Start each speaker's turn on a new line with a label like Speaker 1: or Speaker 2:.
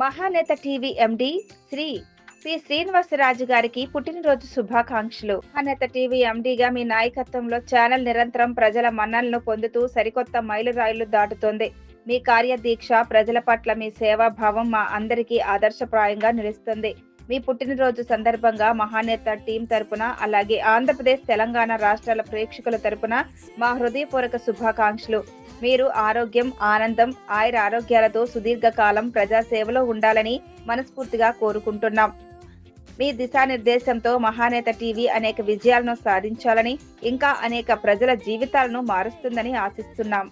Speaker 1: మహానేత TV MD Shri P Srinivasaraju గారికి పుట్టినరోజు శుభాకాంక్షలు. మహానేత టీవీ ఎండిగా మీ నాయకత్వంలో ఛానల్ నిరంతరం ప్రజల మన్నలను పొందుతూ సరికొత్త మైలురాయిలు దాటుతోంది. మీ కార్యదీక్ష ప్రజల పట్ల మీ సేవాభావం మా అందరికీ ఆదర్శప్రాయంగా నిలుస్తుంది. మీ పుట్టినరోజు సందర్భంగా మహానేత టీం తరపున అలాగే ఆంధ్రప్రదేశ్ తెలంగాణ రాష్ట్రాల ప్రేక్షకుల తరపున మా హృదయపూర్వక శుభాకాంక్షలు. మీరు ఆరోగ్యం ఆనందం ఆయుర ఆరోగ్యాలతో సుదీర్ఘకాలం ప్రజాసేవలో ఉండాలని మనస్ఫూర్తిగా కోరుకుంటున్నాం. మీ దిశానిర్దేశంతో మహానేత టీవీ అనేక విజయాలను సాధించాలని ఇంకా అనేక ప్రజల జీవితాలను మారుస్తుందని ఆశిస్తున్నాం.